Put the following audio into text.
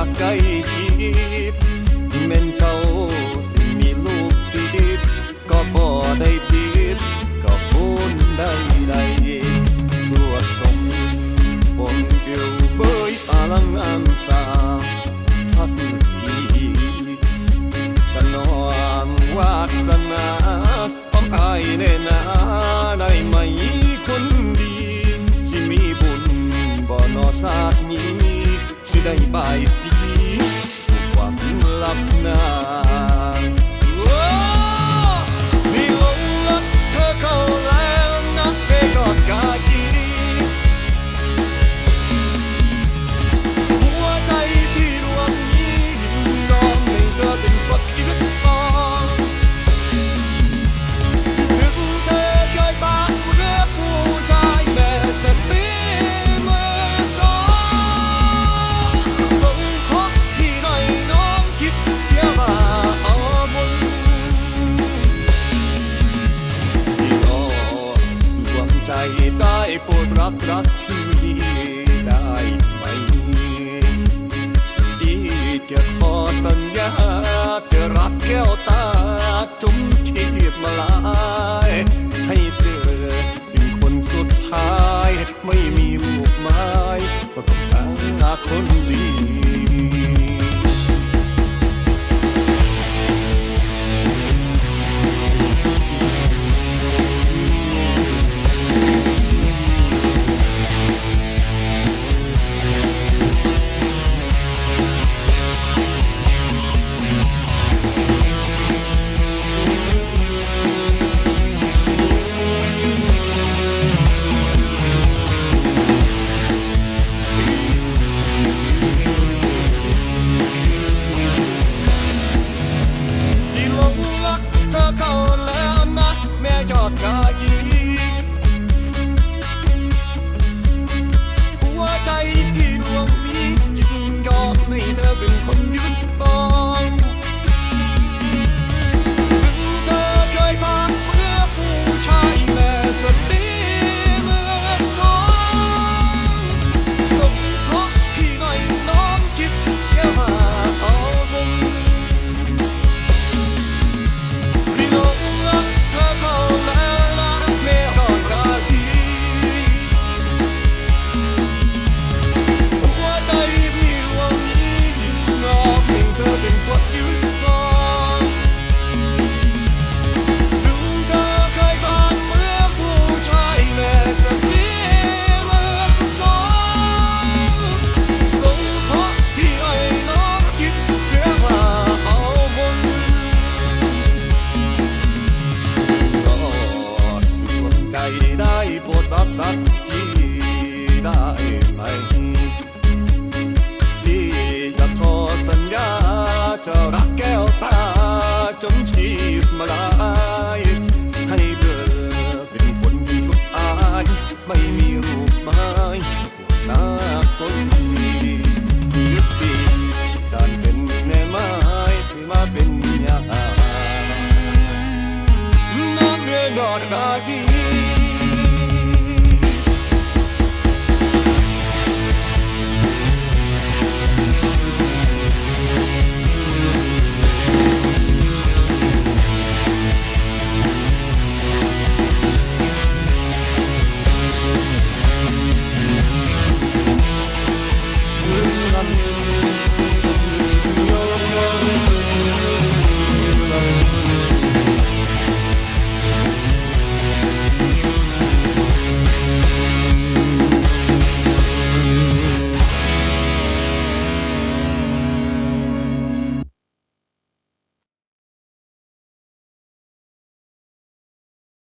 ากใกล้ชิดแม่นเจ้าสิมีลูกติดก็บ่ได้ผิดก็บุญได้ใดสวดสมบนเดียวเบยอลังอันสาทัดอีสนองวาสนาอ้อมอายแน่นาได้ไหมคนดีที่มีบุญบ่นอสากนี้สิได้บายที одна บรักที่ได้ไหมดีจะขอสัญญาจะรักแก้วตาจุ้มที่มาลา cho you. มชีพมาลาย ให้เธอเป็นคนสุดอาย ไม่มีรูปไม้น้าต้นมียึดติการเป็นแม่ไม้ที่มาเป็นยาน้ำเรืองอดอาที